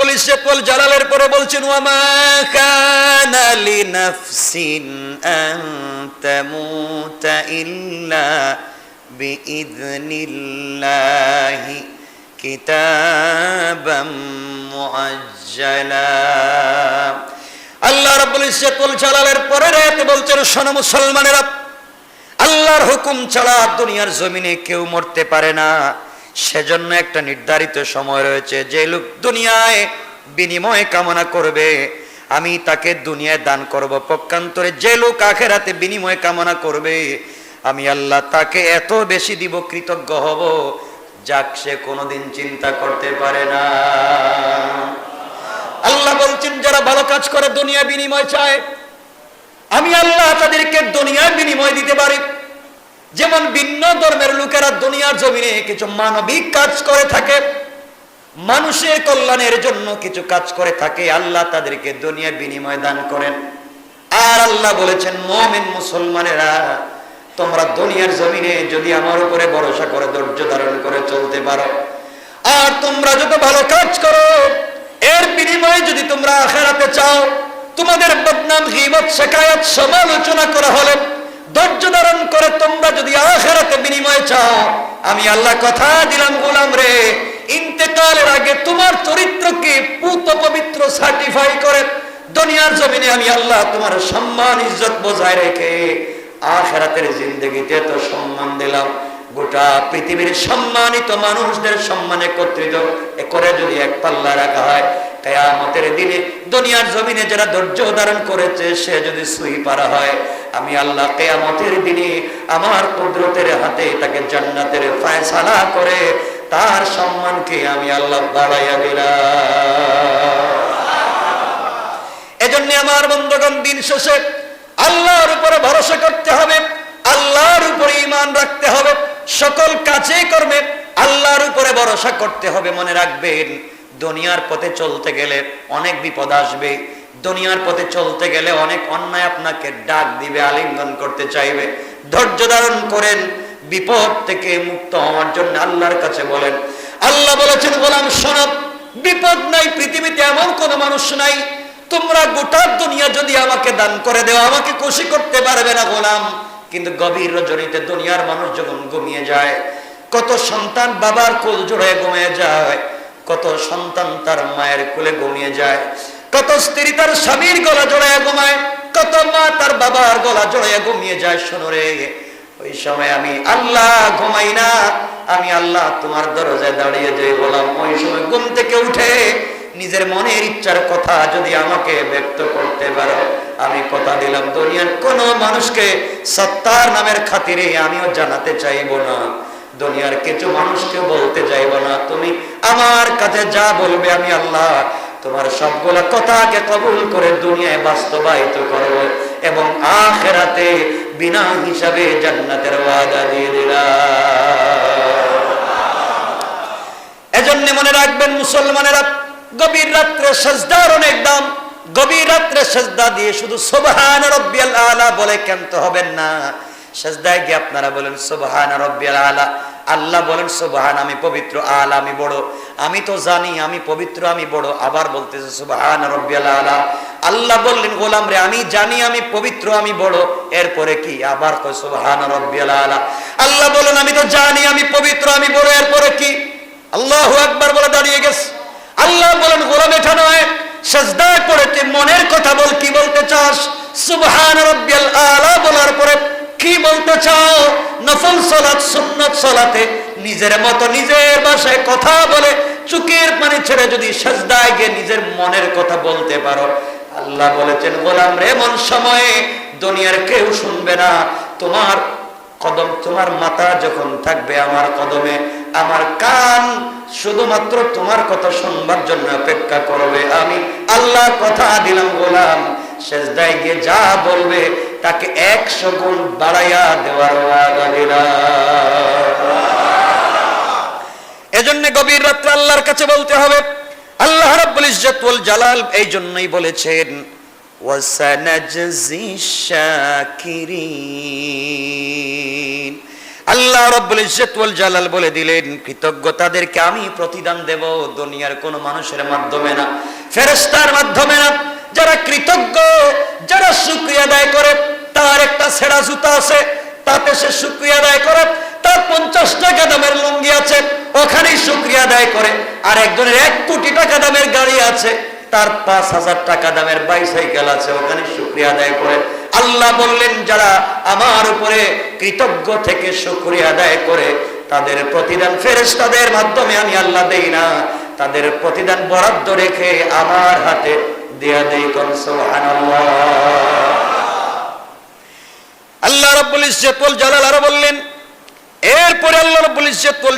রাব্বুল ইজ্জত ওয়াল জালালের পরে বলছেন ওয়া মা কানা লিনাফসিন আন তামুতা ইল্লা বিইذনিল্লাহি কিতাবাম মুআজ্জালা। আল্লাহ রাব্বুল ইজ্জত ওয়াল জালালের পরে রাতে বলছেন, শোনো মুসলমানেরা, আল্লাহর হুকুম ছাড়া দুনিয়ার জমিনে কেউ মরতে পারে না। সেজন্য একটা নির্ধারিত সময় রয়েছে যে লোক দুনিয়ায় বিনিময় কামনা করবে। আমি তাকে দুনিয়ায় দান করব। পক্ষান্তরে যে লোক আখেরাতে বিনিময় কামনা করবে, আমি আল্লাহ তাকে এত বেশি দিব কৃতজ্ঞ হব যাক সে কোনোদিন চিন্তা করতে পারে না। আল্লাহ বলছেন, যারা ভালো কাজ করে দুনিয়া বিনিময় চায়, আমি আল্লাহ তাদেরকে দুনিয়ার বিনিময় দিতে পারি। যেমন ভিন্ন ধর্মের লোকেরা দুনিয়ার জমিনে কিছু মানবিক কাজ করে থাকে, মানুষের কল্যাণের জন্য কিছু কাজ করে থাকে, আল্লাহ তাদেরকে দুনিয়া বিনিময় দান করেন। আর আল্লাহ বলেছেন, মমিন মুসলমানেরা, তোমরা দুনিয়ার জমিনে যদি আমার উপরে ভরসা করে, ধৈর্য ধারণ করে চলতে পারো। আর তোমরা যত ভালো কাজ করো, এর বিনিময়ে যদি তোমরা আখেরাতে চাও, তোমাদের বদনাম গীবত শেখায়ত সমালোচনা করা হলে ধৈর্য ধারণ করে তোমরা যদি আখেরাতে বিনিময় চাও, আমি আল্লাহ কথা দিলাম, গোলাম রে। ইন্তেকালের আগে তোমার চরিত্রকে পুত পবিত্র সার্টিফাই করে, দুনিয়ার জমিনে আমি আল্লাহ তোমার সম্মান, ইজ্জত বজায় রেখে আখেরাতের জিন্দগিতে তো সম্মান দিলাম। গোটা পৃথিবীর সম্মানিত মানুষদের সম্মান একত্রিত করে যদি এক পাল্লা রাখা হয় কেয়ামতের দিনে দুনিয়ার জমিনে যারা ধৈর্য ধারণ করেছে, সে যদি সুই পারা হয়, আমি আল্লাহ কেয়ামতের দিনে আমার কুদরতের হাতে তাকে জান্নাতের ফায়সালা করে তার সম্মানকে আমি আল্লাহ বাড়াইয়া দিলাম। এজন্য আমার বন্ধগণ, দিন শেষে আল্লাহর উপরে ভরসা করতে হবে, আল্লাহর উপরে ইমান রাখতে হবে, সকল কাজে করবে আল্লাহর উপরে ভরসা করতে হবে, মনে রাখবেন। দুনিয়ার পথে চলতে গেলে অনেক বিপদ আসবে। দুনিয়ার পথে চলতে গেলে অনেক অন্যায় আপনাকে ডাক দিবে, আলিঙ্গন করতে চাইবে। ধৈর্য ধারণ করেন, বিপদ থেকে মুক্ত হওয়ার জন্য আল্লাহর কাছে বলেন। আল্লাহ বলেছেন, গোলাম শোনব বিপদ নাই, পৃথিবীতে এমন কোন মানুষ নাই। তোমরা গোটা দুনিয়া যদি আমাকে দান করে দেও, আমাকে খুশি করতে পারবে না গোলাম। কিন্তু গভীর রজনীতে দুনিয়ার মানুষ যখন ঘুমিয়ে যায়, কত সন্তান বাবার কোল জোড়ে ঘুমিয়ে যায় কত সন্তান তার মায়ের কোলে ঘুমিয়ে যায়, কত স্ত্রী তার স্বামীর গলা জড়ায় ঘুমায়, কত মা তার বাবার গলা জড়ায় ঘুমিয়ে যায় শোনরে ওই সময় আমি আল্লাহ ঘুমাই না, আমি আল্লাহ তোমার দরজায় দাঁড়িয়ে যাই বললাম, ওই সময় ঘুম থেকে উঠে নিজের মনের ইচ্ছার কথা যদি আমাকে ব্যক্ত করতে পারো, আমি কথা দিলাম, দুনিয়ার কোন মানুষকে সত্তার নামের খাতিরে আমিও জানাতে চাইব না। দুনিয়ার কিছু মানুষকে বলতে চাইব না। তুমি আমার কাছে যা বলবে আমি আল্লাহ তোমার সবগুলা কথাকে কবুল করে দুনিয়ায় বাস্তবায়িত করব এবং আখেরাতে বিনা হিসাবে জান্নাতের ওয়াদা দিয়ে দিলাম। এজন্য মনে রাখবেন, মুসলমানেরা গভীর রাত্রে সেজদার অনেক দাম। গভীর রাত্রে সেজদা দিয়ে শুধু সুবহান রব্বিয়াল আলা বলে কেমতে হবেন না। সেজদায় গিয়ে আপনারা বলেন, সুবহান রব্বিয়াল আলা আল্লাহ বলেন, সুবহান, আমি পবিত্র আলা, আমি বড়। আমি তো জানি, আমি পবিত্র, আমি বড়। আবার বলতেছে, সুবহান রব্বিয়াল আলা আল্লাহ বললেন, গোলাম রে, আমি জানি, আমি পবিত্র, আমি বড়। এরপরে কি? আবার কয়, সুবহান রব্বিয়াল আলা আল্লাহ বলেন, আমি তো জানি, আমি পবিত্র, আমি বড়। এরপরে কি? আল্লাহু আকবার বলে দাঁড়িয়ে গেছে। আল্লাহ বলেন, গোলাম, এটা নয়। সাজদায় পড়েছে মনের কথা বল, কি বলতে চাস? সুবহান রাব্বিয়াল আলা বলার পরে কি বলতে চাও? নফল সালাত, সুন্নাত সালাতে নিজের মতো নিজের ভাষায় কথা বলে, চুকের পানি ছেড়ে যদি সাজদায় গিয়ে নিজের মনের কথা বলতে পারো। আল্লাহ বলেছেন, গোলাম রে এমন সময়ে দুনিয়ার কেউ শুনবে না। তোমার কদম, তোমার মাথা যখন থাকবে আমার কদমে, আমার কান শুধুমাত্র তোমার কথা শুনবার জন্য অপেক্ষা করবে। আমি আল্লাহ কথা দিলাম, গোলাম। শেষদায় গিয়ে যা বলবে তাকে একশো গুণ বাড়াইয়া দেওয়ার এজন্য গভীর রাত্রে আল্লাহর কাছে বলতে হবে, আল্লাহ রাব্বুল ওয়াল জালাল এই জন্যই বলেছেন শাকিরিন। আল্লাহ ওয়াল জালাল বলে দিলেন, কৃতজ্ঞ তাদেরকে আমি প্রতিদান দেব দুনিয়ার কোন মানুষের মাধ্যমে না, ফেরেশতার মাধ্যমে না। যারা কৃতজ্ঞ, যারা শুকরিয়া আদায় করে, তার একটা ছেঁড়া জুতা আছে, তাতে সে শুকরিয়া আদায় করে, তার পঞ্চাশ টাকা দামের লুঙ্গি আছে, ওখানেই শুকরিয়া আদায় করে। আর একজনের এক কোটি টাকা দামের গাড়ি আছে, তার পাঁচ হাজার টাকা দামের বাইসাইকেল আছে ওখানে শুক্রিয়া আদায় করে। আল্লাহ বললেন, যারা আমার উপরে কৃতজ্ঞ থেকে শুক্রিয়া আদায় করে, তাদের প্রতিদান ফেরেশতাদের মাধ্যমে আমি আল্লাহ দেই না। তাদের প্রতিদান বরাদ্দ রেখে আমার হাতে আল্লাহ জালাল বললেন, এরপরে আল্লাহ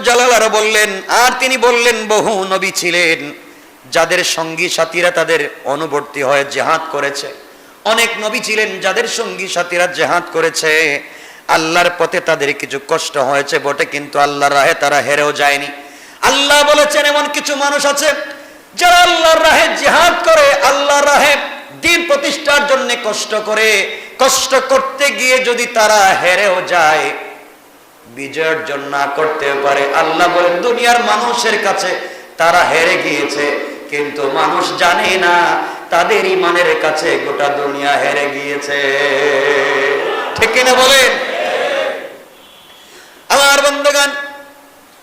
জালাল বললেন, আর তিনি বললেন, বহু নবী ছিলেন যাদের সঙ্গী সাথীরা তাদের অনুবর্তী হয়ে জেহাদ করেছে। অনেক নবী ছিলেন যাদের সঙ্গী সাথীরা জেহাদ করেছে। আল্লাহর পথে তাদের কিছু কষ্ট হয়েছে বটে, কিন্তু আল্লাহর রাহে তারা হেরেও যায়নি। আল্লাহ বলেছেন, এমন কিছু মানুষ আছে যারা আল্লাহর রাহে জিহাদ করে, আল্লাহর রাহে দিন প্রতিষ্ঠার জন্য কষ্ট করে, কষ্ট করতে গিয়ে যদি তারা হেরেও যায় বিজয় জন্য করতে পারে। আল্লাহ বলেন, দুনিয়ার মানুষের কাছে তারা হেরে গিয়েছে, কিন্তু মানুষ জানে না, তাদের ইমানের কাছে গোটা দুনিয়া হেরে গিয়েছে। ঠিক কিনা বলেন? আমার বন্ধুগান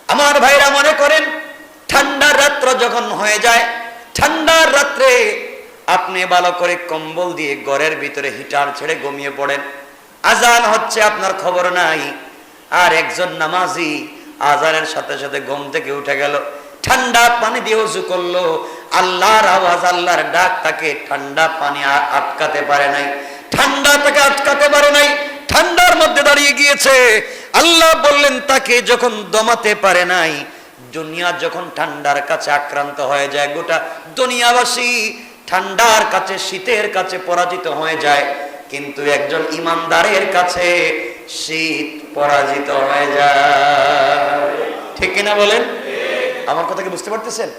আমার ভাইরা মনে করেন ঠান্ডার রাত্র যখন হয়ে যায় ঠান্ডার রাত্রে আপনি ভালো করে কম্বল দিয়ে ঘরের ভিতরে হিটার ছেড়ে ঘুমিয়ে পড়েন। আজান হচ্ছে, আপনার খবর নাই। আর একজন নামাজি আজানের সাথে সাথে ঘুম থেকে উঠে গেল। ঠান্ডা পানি দিয়ে উজু করল। আল্লাহর আওয়াজ, আল্লাহর ডাক তাকে ঠান্ডা পানি আটকাতে পারে নাই। ঠান্ডা তাকে আটকাতে পারে নাই। ঠান্ডার মধ্যে দাঁড়িয়ে গিয়েছে। আল্লাহ বললেন, তাকে যখন দমাতে পারে নাই দুনিয়া যখন ঠান্ডার কাছে আক্রান্ত হয়ে যায়, গোটা দুনিয়াবাসী ঠান্ডার কাছে, শীতের কাছে পরাজিত হয়ে যায়। কিন্তু একজন ইমানদারের কাছে শীত পরাজিত হয়ে যায়। ঠিক কিনা বলেন? আমার কথা কি বুঝতে পারতেছেন?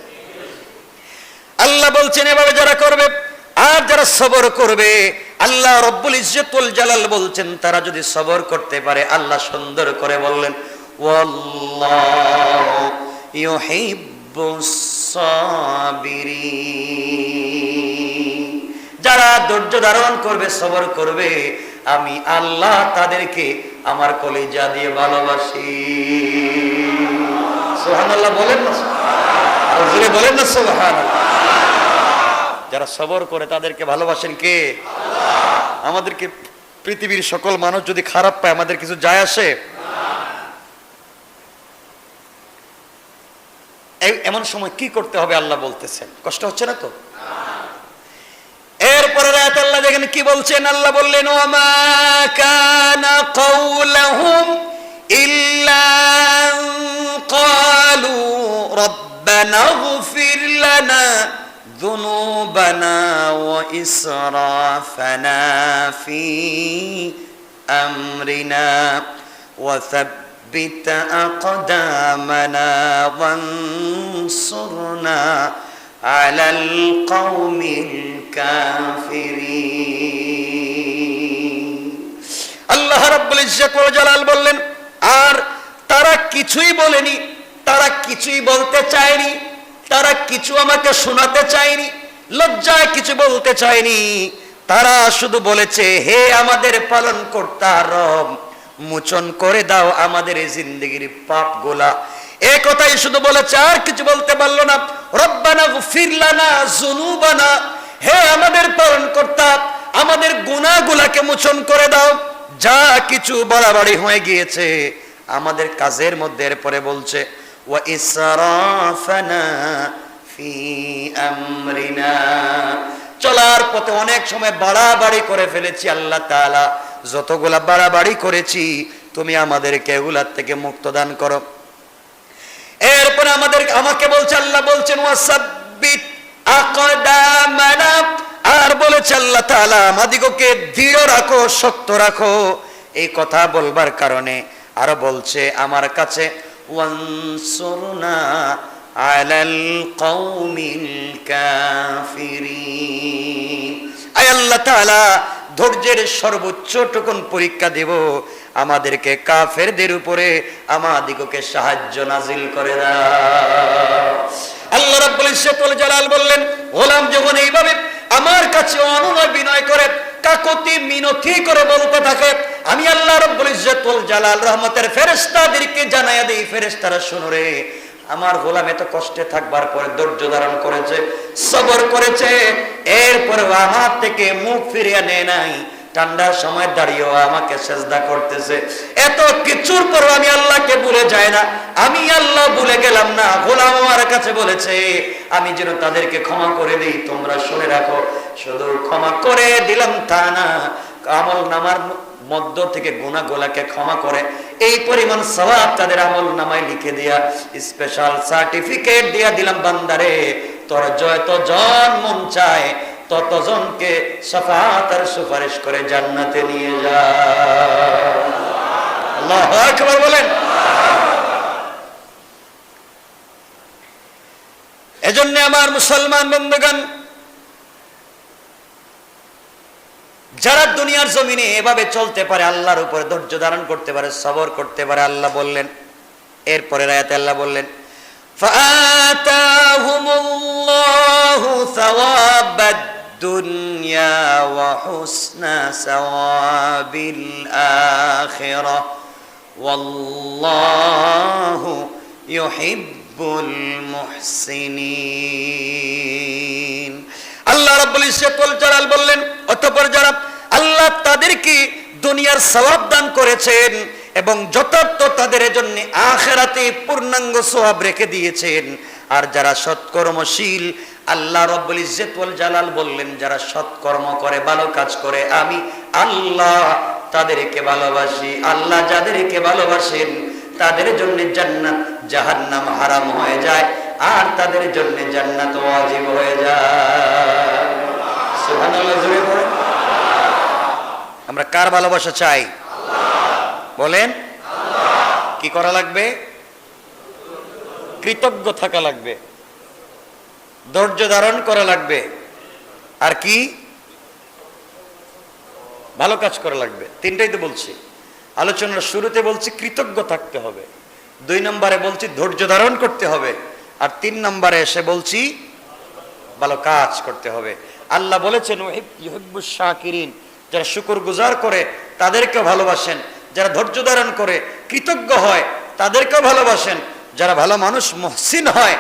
আল্লাহ বলছেন, এভাবে যারা করবে, আর যারা সবর করবে, আল্লাহ রব্বুল ইজ্জতুল জালাল বলছেন, তারা যদি সবর করতে পারে, আল্লাহ সুন্দর করে বললেন, ওয়াল্লাহু। যারা ধৈর্য ধারণ করবে, সবর করবে, আমি আল্লাহ তাদেরকে আমার কলিজা দিয়ে ভালোবাসি। বলেন না বলেন না সুবহানাল্লাহ। যারা সবর করে, তাদেরকে ভালোবাসেন কে? আমাদেরকে পৃথিবীর সকল মানুষ যদি খারাপ পায়, আমাদের কিছু যায় আসে? এমন সময় কি করতে হবে আল্লাহ বলতেছেন? কষ্ট হচ্ছে না তো? এরপরে রাত আল্লাহ দেখেন কি বলছেন? আল্লাহ বললেন ওমা কানা ইল্লা ফি আমরিনা ওয়া وثبت أقدامنا وانصرنا على القوم الكافرين আল্লাহ রাব্বুল ইজ্জত ওয়াল জালাল বললেন আর তারা কিছুই বলেনি তারা কিছুই বলতে চায়নি তারা কিছু আমাকে শোনাতে চায়নি লজ্জায় কিছু বলতে চায়নি তারা শুধু বলেছে হে আমাদের পালন কর্তা রব মোচন করে দাও আমাদের এই জিন্দগির পাপ গোলা এ কথাই শুধু বলেছে, আর কিছু বলতে পারল না। রব্বানা গফির লানা জুনুবানা হে আমাদের পালন কর্তা আমাদের গুনাহগুলাকে মোচন করে দাও। যা কিছু বাড়াবাড়ি হয়ে গিয়েছে, আমাদের কাজের মধ্যে এরপরে বলছে, ওয়া ইসরাফানা ফি আমরিনা। চলার পথে অনেক সময় বাড়াবাড়ি করে ফেলেছি, আল্লাহ তাআলা। যতগুলা বাড়াবাড়ি করেছি, তুমি আমাদেরকে এগুলার থেকে মুক্ত দান করো। এরপরে আমাদের, আমাকে বলছে, আল্লাহ বলছেন আর বলেছে, আল্লাহ তাআলা, আমাদিগকে দৃঢ় রাখো, শক্ত রাখো। এই কথা বলবার কারণে আরও বলছে আমার কাছে আল্লাহ তাআলা, ধৈর্যের সর্বোচ্চ টুকুন পরীক্ষা দেব। আমাদেরকে কাফেরদের উপরে আমাদিগকে সাহায্য নাজিল করে আল্লাহ জালাল বললেন, গোলাম যখন এইভাবে আমার কাছে অনুনয় বিনয় করে, কাকতি মিনতি করে বলতে থাকে, আমি আল্লাহ রাব্বুল ইজ্জতুল জালাল রহমতের ফেরেশতাদেরকে জানায়া দেই, ফেরেশতারা শুনো রে আমার গোলাম এত কষ্টে থাকবার পরে ধৈর্য ধারণ করেছে, সবর করেছে এরপরে আমার থেকে মুখ ফিরিয়ে নেয় নাই। ঠান্ডার সময় দাঁড়িয়েও আমাকে সেজদা করতেছে। এত কিছুর পর আমি আল্লাহকে ভুলে যাই না। আমি আল্লাহ ভুলে গেলাম না। গোলাম আমার কাছে বলেছে, আমি যেন তাদেরকে ক্ষমা করে দিই, তোমরা শুনে রাখো। শুধু ক্ষমা করে দিলাম তা না, আমল নামার মধ্য থেকে গুণা গোলাকে ক্ষমা করে, এই পরিমাণ সওয়াব তাদের আমল নামায় লিখে দিয়া স্পেশাল সার্টিফিকেট দিয়া দিলাম, বান্দারে, তোর যত জন মন চায়, ততজনকে সাফাত আর সুপারিশ করে জান্নাতে নিয়ে যা। আল্লাহু আকবার বলেন। এজন্য আমার মুসলমান বন্ধুগণ যারা দুনিয়ার জমিনে এভাবে চলতে পারে, আল্লাহর উপরে ধৈর্য ধারণ করতে পারে, সবর করতে পারে, আল্লাহ বললেন। এরপরে রায়াতে আল্লাহ বললেন দুনিয়া আল্লাহ রাব্বুল ইজ্জতুল জালাল বললেন, অতঃপর যারা আল্লাহ তাদেরকে দুনিয়ার সওয়াব দান করেছেন এবং যথার্থ তাদের জন্য আখেরাতে পূর্ণাঙ্গ সওয়াব রেখে দিয়েছেন, আর যারা সৎকর্মশীল, আল্লাহ রব্বুল ইজ্জতুল জালাল বললেন, যারা সৎকর্ম করে, ভালো কাজ করে, আমি আল্লাহ তাদেরকে ভালোবাসি। আল্লাহ যাদেরকে ভালোবাসেন, তাদের জন্য জান্নাত জাহান্নাম হারাম হয়ে যায়। আর তাদের জন্য জান্নাত ওয়াজিব হয়ে যায়। সুবহানাল্লাহ, জোরে বলেন। আমরা কার ভালোবাসা চাই? বলেন। কি করা লাগবে? কৃতজ্ঞ থাকা লাগবে। ধৈর্য ধারণ করা লাগবে। আর কি? ভালো কাজ করা লাগবে। তিনটাই তো বলছি। আলোচনার শুরুতে বলছি কৃতজ্ঞ থাকতে হবে। দুই নম্বরে বলছি ধৈর্য ধারণ করতে হবে। আর তিন নম্বরে এসে বলছি, ভালো কাজ করতে হবে। আল্লাহ বলেছেন শাকিরিন যারা শুকর গুজার করে, তাদেরকেও ভালোবাসেন। যারা ধৈর্য ধারণ করে, কৃতজ্ঞ হয়, তাদেরকেও ভালোবাসেন। যারা ভালো মানুষ, মহসিন হয়,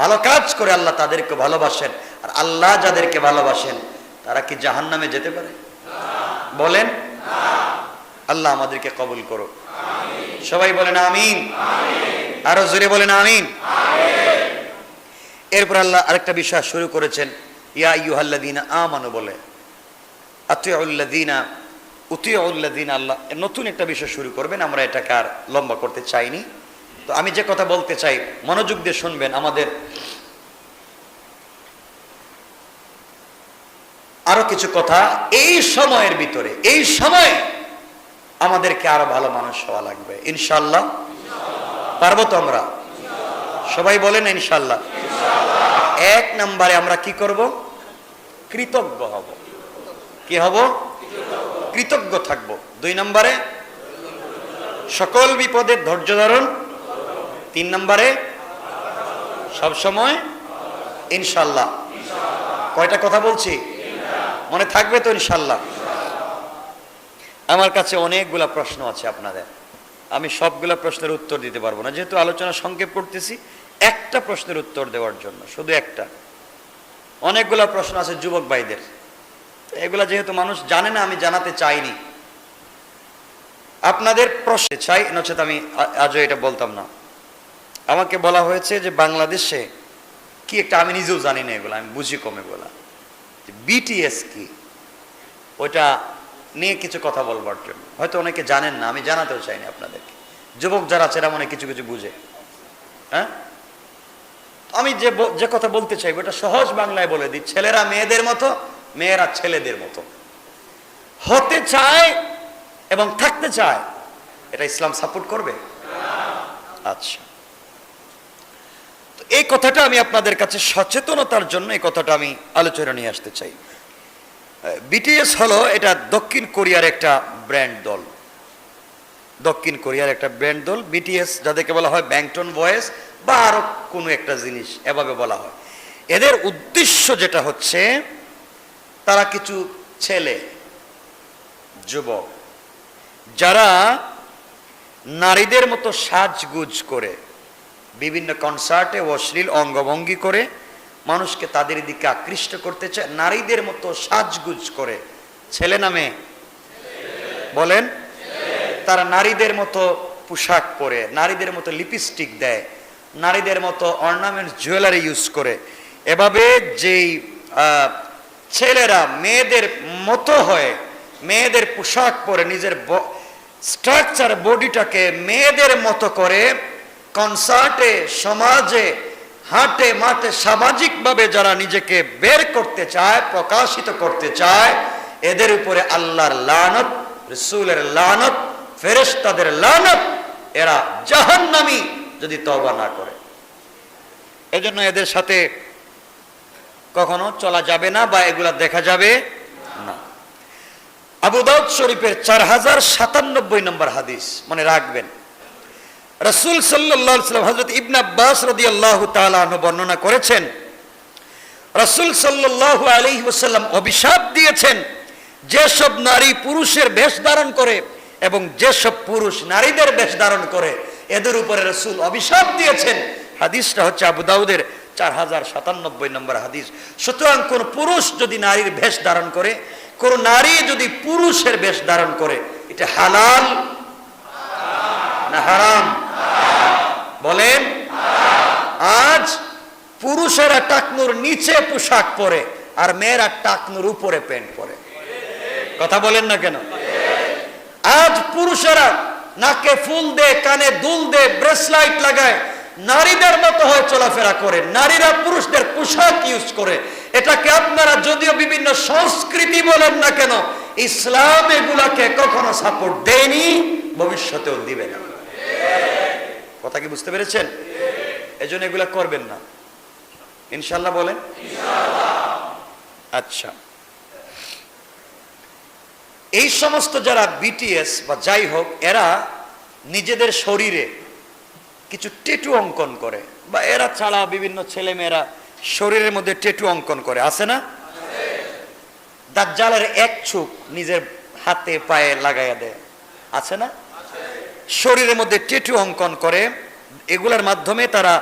ভালো কাজ করে, আল্লাহ তাদেরকে ভালোবাসেন। আর আল্লাহ যাদেরকে ভালোবাসেন, তারা কি জাহান নামে যেতে পারে? বলেন, আল্লাহ আমাদেরকে কবুল করো সবাই বলেন আমিন। আরও জোরে বলেন আমিন। এরপর আল্লাহ আরেকটা বিষয় শুরু করেছেন, ইয়া ইউহাল্লাদিনা আমানু বলে আতিউল্লাদিনা উতিউল্লাদিন আল্লাহ নতুন একটা বিষয় শুরু করবেন, আমরা এটাকে আর লম্বা করতে চাইনি। তো আমি যে কথা বলতে চাই, মনোযোগ দিয়ে শুনবেন আমাদের। আরও কিছু কথা, এই সময়ের ভিতরে, এই সময় আমাদেরকে আরও ভালো মানুষ হওয়া লাগবে ইনশাল্লাহ পারব তো আমরা? সবাই বলেন ইনশাল্লাহ এক নম্বরে আমরা কি করব? কৃতজ্ঞ হব। কি হব? কৃতজ্ঞ থাকব। দুই নম্বরে, সকল বিপদের ধৈর্য ধারণ। তিন নম্বরে সবসময় ইনশাল্লাহ কয়টা কথা বলছি? মনে থাকবে তো ইনশাল্লাহ আমার কাছে অনেকগুলা প্রশ্ন আছে আপনাদের। আমি সবগুলা প্রশ্নের উত্তর দিতে পারব না। যেহেতু আলোচনা সংক্ষেপ করতেছি, একটা প্রশ্নের উত্তর দেওয়ার জন্য, শুধু একটা। অনেকগুলা প্রশ্ন আছে যুবক ভাইদের। এগুলা যেহেতু মানুষ জানে না, আমি জানাতে চাইনি। আপনাদের প্রশ্নে চাই, নচেত আমি আজও এটা বলতাম না। আমাকে বলা হয়েছে যে বাংলাদেশে কি একটা, আমি নিজেও জানি না এগুলো, আমি বুঝি কমে বলা। বিটিএস কি? ওইটা নিয়ে কিছু কথা বলবার জন্য। হয়তো অনেকে জানেন না, আমি জানাতেও চাইনি আপনাদেরকে। যুবক যারা আছে, এরা কিছু কিছু বুঝে। হ্যাঁ? আমি যে যে কথা বলতে চাই ওটা সহজ বাংলায় বলে দিই। ছেলেরা মেয়েদের মতো, মেয়েরা ছেলেদের মতো। হতে চায় এবং থাকতে চায়, এটা ইসলাম সাপোর্ট করবে? আচ্ছা। এই কথাটা আমি আপনাদের কাছে সচেতনতার জন্য এই কথাটা আমি আলোচনা নিয়ে আসতে চাই। বিটিএস হলো এটা দক্ষিণ কোরিয়ার একটা ব্র্যান্ড দল। দক্ষিণ কোরিয়ার একটা ব্র্যান্ড দল, বিটিএস যাদেরকে বলা হয় ব্যাংটন বয়েস বা আরও কোনো একটা জিনিস এভাবে বলা হয়। এদের উদ্দেশ্য যেটা হচ্ছে, তারা কিছু ছেলে, যুবক, যারা নারীদের মতো সাজগুজ করে, বিভিন্ন কনসার্টে অশ্লীল অঙ্গভঙ্গি করে মানুষকে তাদের দিকে আকৃষ্ট করতে চায়, নারীদের মতো সাজগুজ করে। ছেলে নামে বলেন, তারা নারীদের মতো পোশাক পরে, নারীদের মতো লিপস্টিক দেয়, নারীদের মতো অর্নামেন্ট জুয়েলারি ইউজ করে। এভাবে যেই ছেলেরা মেয়েদের মতো হয়ে, মেয়েদের পোশাক পরে, নিজের স্ট্রাকচার বডিটাকে মেয়েদের মতো করে, কনসার্টে, সমাজে হাটে মাঠে সামাজিকভাবে যারা নিজেকে বের করতে চায়, প্রকাশিত করতে চায়, এদের উপরে আল্লাহর লানত, রসুলের লানত, ফেরেশতাদের লানত, এরা জাহান্নামী যদি তবা না করে। এজন্য এদের সাথে কখনো চলা যাবে না বা এগুলা দেখা যাবে না। আবু দাউদ শরীফের চার হাজার সাতানব্বই নম্বর হাদিস মনে রাখবেন। রসুল সাল্লাম হজরত ইবনা আব্বাস রদি আল্লাহ বর্ণনা করেছেন, রসুল সাল্লাহ আলী ওসাল্লাম অভিশাপ দিয়েছেন, যেসব নারী পুরুষের বেশ ধারণ করে এবং যেসব পুরুষ নারীদের বেশ ধারণ করে, এদের উপরে রসুল অভিশাপ দিয়েছেন। হাদিসটা হচ্ছে আবু দাউদের চার হাজার সাতানব্বই নম্বর হাদিস। সুতরাং কোন পুরুষ যদি নারীর বেশ ধারণ করে, কোন নারী যদি পুরুষের বেশ ধারণ করে, এটা হালাল না হারাম? বলেন, আজ পুরুষেরা টাকনুর নিচে পোশাক পরে আর মেয়েরা টাকনুর উপরে প্যান্ট পরে। কথা বলেন না কেন? আজ পুরুষেরা নাকে ফুল দে, কানে দুল দে ব্রেসলাইট লাগায়, নারীদের মতো হয়ে চলাফেরা করে, নারীরা পুরুষদের পোশাক ইউজ করে। এটাকে আপনারা যদিও বিভিন্ন সংস্কৃতি বলেন না কেন, ইসলাম এগুলাকে কখনো সাপোর্ট দেয়নি, ভবিষ্যতেও দিবে না। কথা কি বুঝতে পেরেছেন? এজন্য এগুলা করবেন না। ইনশাল্লাহ বলেন? আচ্ছা। এই সমস্ত যারা বিটিএস বা যাই হোক, এরা নিজেদের শরীরে কিছু টেটু অঙ্কন করে বা এরা ছাড়া বিভিন্ন ছেলে মেয়েরা শরীরের মধ্যে টেটু অঙ্কন করে, আছে না? দাজ্জালের এক ছুক নিজের হাতে, পায়ে লাগাইয়া দেয়, আছে না? শরীরের মধ্যে টেটু অঙ্কন করে, এগুলোর মাধ্যমে তারা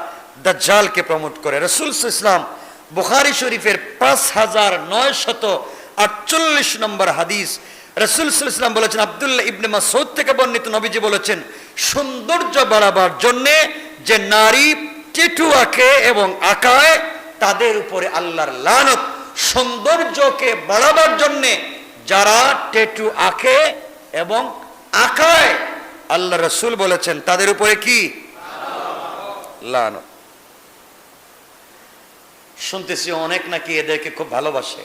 দাজ্জালকে প্রমোট করে। রসুল ইসলাম বুখারি শরীফের পাঁচ হাজার নয় শত আটচল্লিশ নম্বর হাদিস রসুল ইসলাম বলেছেন, আবদুল্লাহ ইবনে মাসউদ থেকে বর্ণিত নবীজি বলেছেন, সৌন্দর্য বাড়াবার জন্যে যে নারী টেটু আঁকে এবং আঁকায়, তাদের উপরে আল্লাহর লানত। সৌন্দর্যকে বাড়াবার জন্যে যারা টেটু আঁকে এবং আঁকায় আল্লাহ রসুল বলেছেন, তাদের উপরে কি? শুনতেছি অনেক নাকি এদেরকে খুব ভালোবাসে।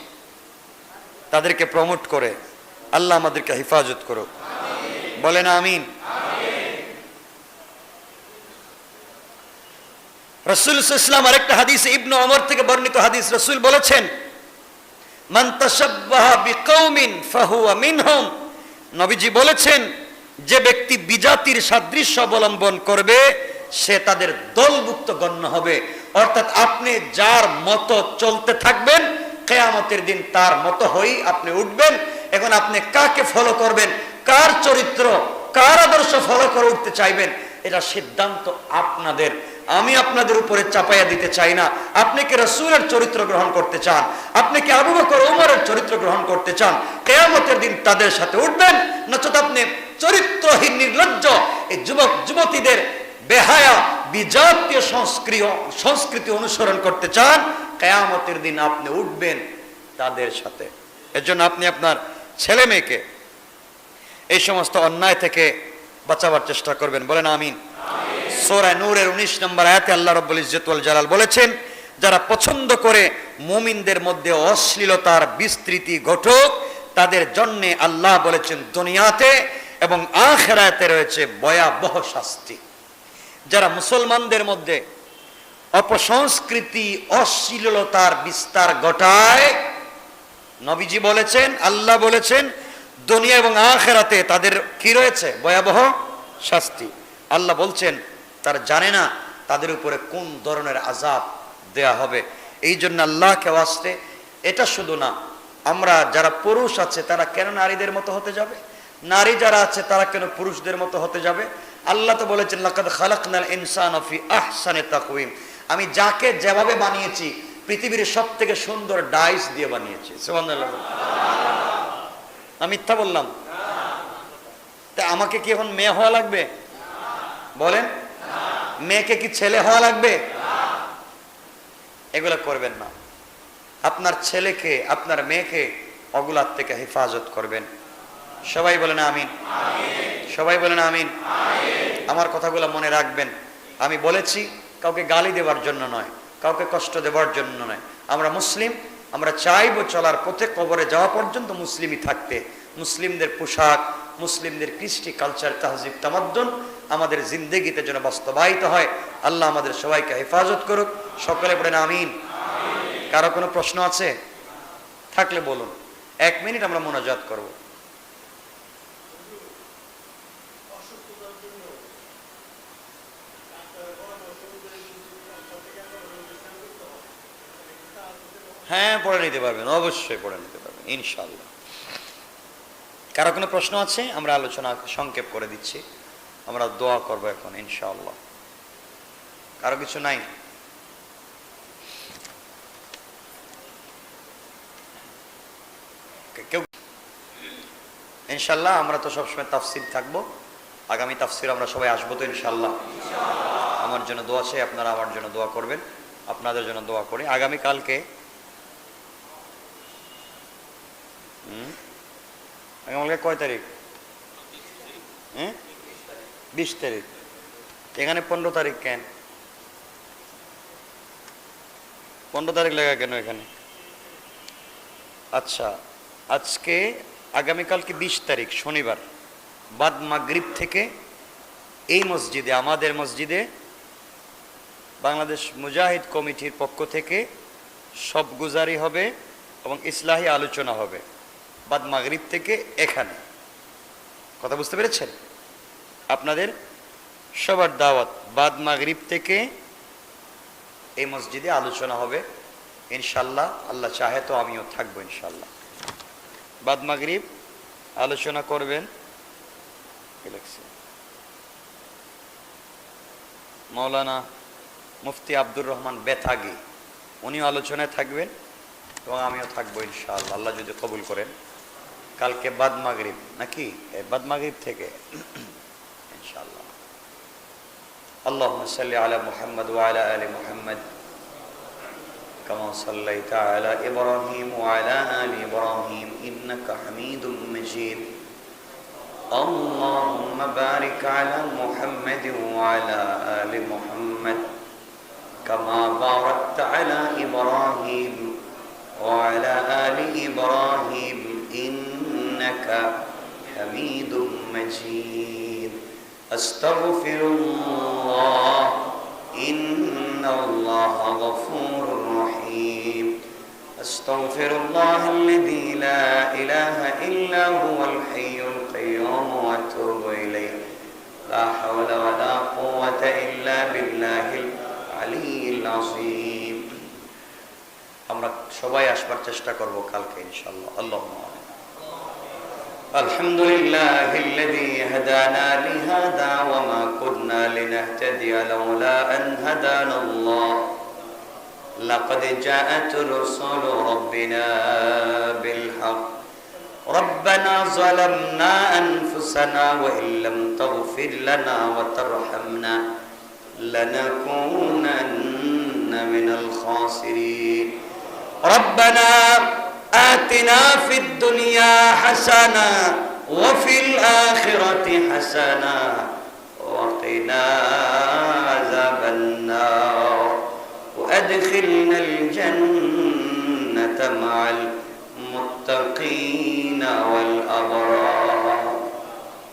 তাদেরকে প্রমোট করে। আল্লাহ আমাদেরকে হেফাজত করো বলেন আমিন। রসুল ইসলাম আরেকটা হাদিস, ইবনু অমর থেকে বর্ণিত হাদিস, রসুল বলেছেন, মান বিকৌমিন ফাহুয়া মিনহুম। নবীজি বলেছেন যে ব্যক্তি বিজাতির সাদৃশ্য অবলম্বন করবে, সে তাদের দলভুক্ত গণ্য হবে। অর্থাৎ আপনি যার মতো চলতে থাকবেন, কেয়ামতের দিন তার মতো হই আপনি উঠবেন। এখন আপনি কাকে ফলো করবেন? কার চরিত্র, কার আদর্শ ফলো করে উঠতে চাইবেন? এটা সিদ্ধান্ত আপনাদের। আমি আপনাদের উপরে চাপাইয়া দিতে চাই না। আপনি কি রসুলের চরিত্র গ্রহণ করতে চান? আপনি কি আবু বকর, উমরের চরিত্র গ্রহণ করতে চান? কেয়ামতের দিন তাদের সাথে উঠবেন। নচেত আপনি চরিত্রহীন নির্লজ্জ এই যুবক যুবতীদের বেহায়া বিজাতীয় সংস্কৃতি সংস্কৃতি অনুসরণ করতে চান কেয়ামতের দিন আপনি উঠবেন তাদের সাথে। এজন্য আপনি আপনার ছেলে মেয়েকে এই সমস্ত অন্যায় থেকে বাঁচাবার চেষ্টা করবেন। বলেন আমিন। সোরায় নূরের উনিশ নম্বর আয়াতে আল্লাহ রব্বুল ইজ্জতুল জালাল বলেছেন যারা পছন্দ করে মুমিনদের মধ্যে অশ্লীলতার বিস্তৃতি ঘটক তাদের জন্যে আল্লাহ বলেছেন দুনিয়াতে এবং আখেরাতে রয়েছে ভয়াবহ শাস্তি। যারা মুসলমানদের মধ্যে অপসংস্কৃতি, অশ্লীলতার বিস্তার ঘটায়, নবীজি বলেছেন, আল্লাহ বলেছেন, দুনিয়া এবং আখেরাতে তাদের কি রয়েছে? ভয়াবহ শাস্তি। আল্লাহ বলছেন, তারা জানে না তাদের উপরে কোন ধরনের আজাব দেয়া হবে। এই জন্য আল্লাহকে আসতে এটা শুধু না, আমরা যারা পুরুষ আছে, তারা কেন নারীদের মতো হতে যাবে? নারী যারা আছে, তারা কেন পুরুষদের মতো হতে যাবে? আল্লাহ তো বলেছেন, লাকাদ খালাকনাল ইনসান ফি আহসানে তাকওয়িম। আমি যাকে যেভাবে বানিয়েছি, পৃথিবীর সব থেকে সুন্দর ডাইস দিয়ে বানিয়েছি। সুবহানাল্লাহ। আমি মিথ্যা বললাম। তা আমাকে কি এখন মেয়ে হওয়া লাগবে? বলেন। মেয়েকে কি ছেলে হওয়া লাগবে? এগুলো করবেন না। আপনার ছেলেকে, আপনার মেয়েকে অগুলার থেকে হেফাজত করবেন। সবাই বলেন আমিন। সবাই বলেন আমিন। আমার কথাগুলো মনে রাখবেন। আমি বলেছি, কাউকে গালি দেওয়ার জন্য নয়, কাউকে কষ্ট দেওয়ার জন্য নয়। আমরা মুসলিম, আমরা চাইব চলার পথে কবরে যাওয়া পর্যন্ত মুসলিমই থাকতে। মুসলিমদের পোশাক, মুসলিমদের কৃষ্টি কালচার তাহজিব, তামাদ্দন আমাদের জিন্দেগিতে যেন বাস্তবায়িত হয়। আল্লাহ আমাদের সবাইকে হেফাজত করুক। সকলে পড়েন আমিন। কারও কোনো প্রশ্ন আছে? থাকলে বলুন। এক মিনিট আমরা মোনাজাত করব। হ্যাঁ পড়ে নিতে পারবেন, অবশ্যই পড়ে নিতে পারবেন ইনশাল্লাহ কারও কোনো প্রশ্ন আছে? আমরা আলোচনা সংক্ষেপ করে দিচ্ছি। আমরা দোয়া করব এখন, ইনশাআল্লাহ। কারও কিছু নাই? কেউ? ইনশাল্লাহ আমরা তো সবসময় তাফসির থাকব। আগামী তাফসির আমরা সবাই আসব তো ইনশাল্লাহ আমার জন্য দোয়া চাই, আপনারা আমার জন্য দোয়া করবেন। আপনাদের জন্য দোয়া করি। আগামী কালকে হুম আগামীকালকে কয় তারিখ? হ্যাঁ বিশ তারিখ। এখানে পনেরো তারিখ কেন? পনেরো তারিখ লেখা কেন এখানে? আচ্ছা আজকে আগামীকালকে বিশ তারিখ, শনিবার, বাদ মাগরিব থেকে এই মসজিদে, আমাদের মসজিদে বাংলাদেশ মুজাহিদ কমিটির পক্ষ থেকে সব গুজারি হবে এবং ইসলাহী আলোচনা হবে। বাদ মাগরিব থেকে এখানে। কথা বুঝতে পেরেছেন? আপনাদের সবার দাওয়াত, বাদ মাগরিব থেকে এই মসজিদে আলোচনা হবে ইনশাল্লাহ আল্লাহ চাহে তো আমিও থাকব ইনশাল্লাহ বাদ মাগরিব আলোচনা করবেন। মৌলানা মুফতি আব্দুর রহমান বেথাগি, উনিও আলোচনায় থাকবেন এবং আমিও থাকব, ইনশাআল্লাহ। আল্লাহ যদি কবুল করেন। কালকে বাদ মাগরিব নাকি এ বাদ মাগরিব থেকে ইনশাআল্লাহ اللهم صل على محمد وعلى ال محمد كما صليت على ابراهيم وعلى ال ابراهيم انك حميد مجيد اللهم بارك على محمد وعلى ال محمد كما باركت على ابراهيم وعلى ال ابراهيم انك حميد مجيد استغفر الله ان الله غفور رحيم استغفر الله الذي لا اله الا هو الحي القيوم واتوب اليه لا حول ولا قوه الا بالله العلي العظيم আমরা সবাই আসবার চেষ্টা করব কালকে ইনশাআল্লাহ আল্লাহ الحمد لله الذي هدانا لهذا وما كنا لنهتدي لولا أن هدانا الله. لقد جاءت رسل ربنا بالحق. ربنا ظلمنا أنفسنا وإن لم تغفر لنا وترحمنا لنكونن من الخاسرين. ربنا آتنا في الدنيا حسنة وفي الآخرة حسنة وقنا عذاب النار. وأدخلنا الجنة مع المتقين والأبرار.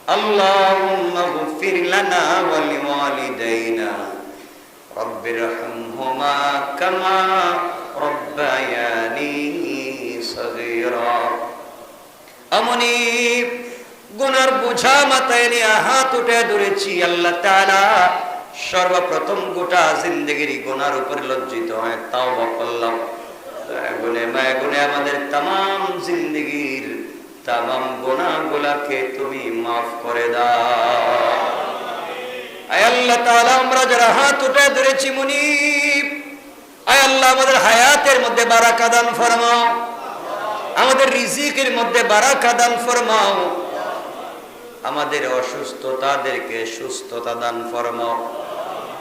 اللهم اغفر لنا ولوالدينا. رب ارحمهما كما ربياني صغيرا অমনি গুনার বোঝা মাথায় নিয়ে হাত উঠে ধরেছি আল্লাহ তাআলা সর্বপ্রথম গোটা জিন্দগির গুনার উপর লজ্জিত হয় তাও করলাম গুনে মায় গুনে আমাদের তাম জিন্দগির তাম গোনা গুলাকে তুমি মাফ করে দাও আয় আল্লাহ তাআলা আমরা যারা হাত উঠে ধরেছি মুনিব আয় আল্লাহ আমাদের হায়াতের মধ্যে বারাকা দান ফরমাও আমাদের রিজিকের মধ্যে বারাকা দান ফরমাও। আমাদের অসুস্থতাদেরকে সুস্থতা দান ফরমাও।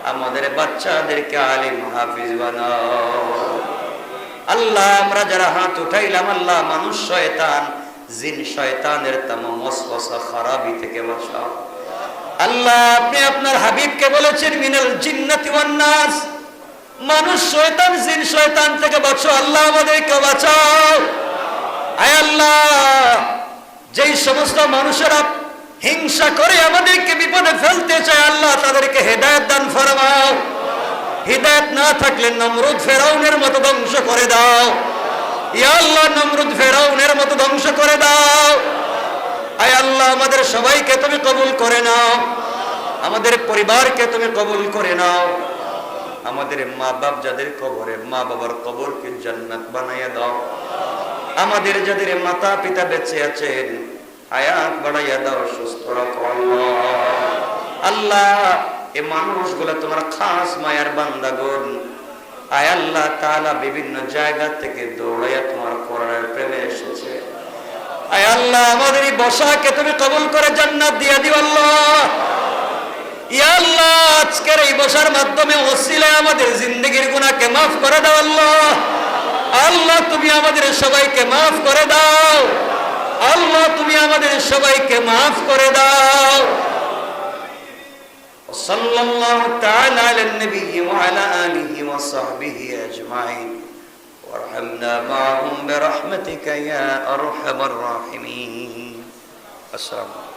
আমাদের বাচ্চাদেরকে আলিম হাফিজ বানাও। আল্লাহ, আমরা যারা হাত উঠাইলাম, আল্লাহ মানুষ শয়তান, জিন শয়তানের তাম খারাপি থেকে বাঁচাও। আল্লাহ, আপনি আপনার হাবিবকে বলেছেন, মিনাল জিন্নাতি নাস। মানুষ শয়তান, জিন শয়তান থেকে বাঁচো। আল্লাহ আমাদেরকে বাঁচাও। আয় আল্লাহ, যেই সমস্ত মানুষেরা হিংসা করে আমাদেরকে বিপদে ফেলতে চায়, আল্লাহ তাদেরকে হেদায়েত দান ফরমাও। হিদায়ত না থাকলে নমরুদ ফেরাউনের মতো ধ্বংস করে দাও। আল্লাহ, নমরুদ ফেরাউনের মতো ধ্বংস করে দাও। আয় আল্লাহ, আমাদের সবাইকে তুমি কবুল করে নাও। আমাদের পরিবারকে তুমি কবুল করে নাও। আমাদের মা বাপ যাদের কবরে মা বাবার কবরকে জান্নাত বানাইয়া দাও। আমাদের যাদের মাতা পিতা বেঁচে আছেন, আয়াত বাড়াইয়া দাও, সুস্থ রাখো আল্লাহ। এ মানুষগুলা তোমার খাস মায়ার বান্দাগণ। আয় আল্লাহ তাআলা বিভিন্ন জায়গা থেকে দৌড়াইয়া তোমার কোরআনের প্রেমে এসেছে। আয় আল্লাহ, আমাদের এই বসাকে তুমি কবুল করে জান্নাত দিয়ে দিও আল্লাহ। আল্লাহ আজকের এই বসার মাধ্যমে ওসিলায় আমাদের জিন্দগির গুনাহকে মাফ করে দাও আল্লাহ আল্লাহ তুমি আমাদের সবাইকে মাফ করে দাও আল্লাহ তুমি আমাদের সবাইকে মাফ করে দাও وصلى الله تعالى على النبي وعلى آله وصحبه أجمعين وارحمنا معهم برحمتك يا أرحم الراحمين السلام عليكم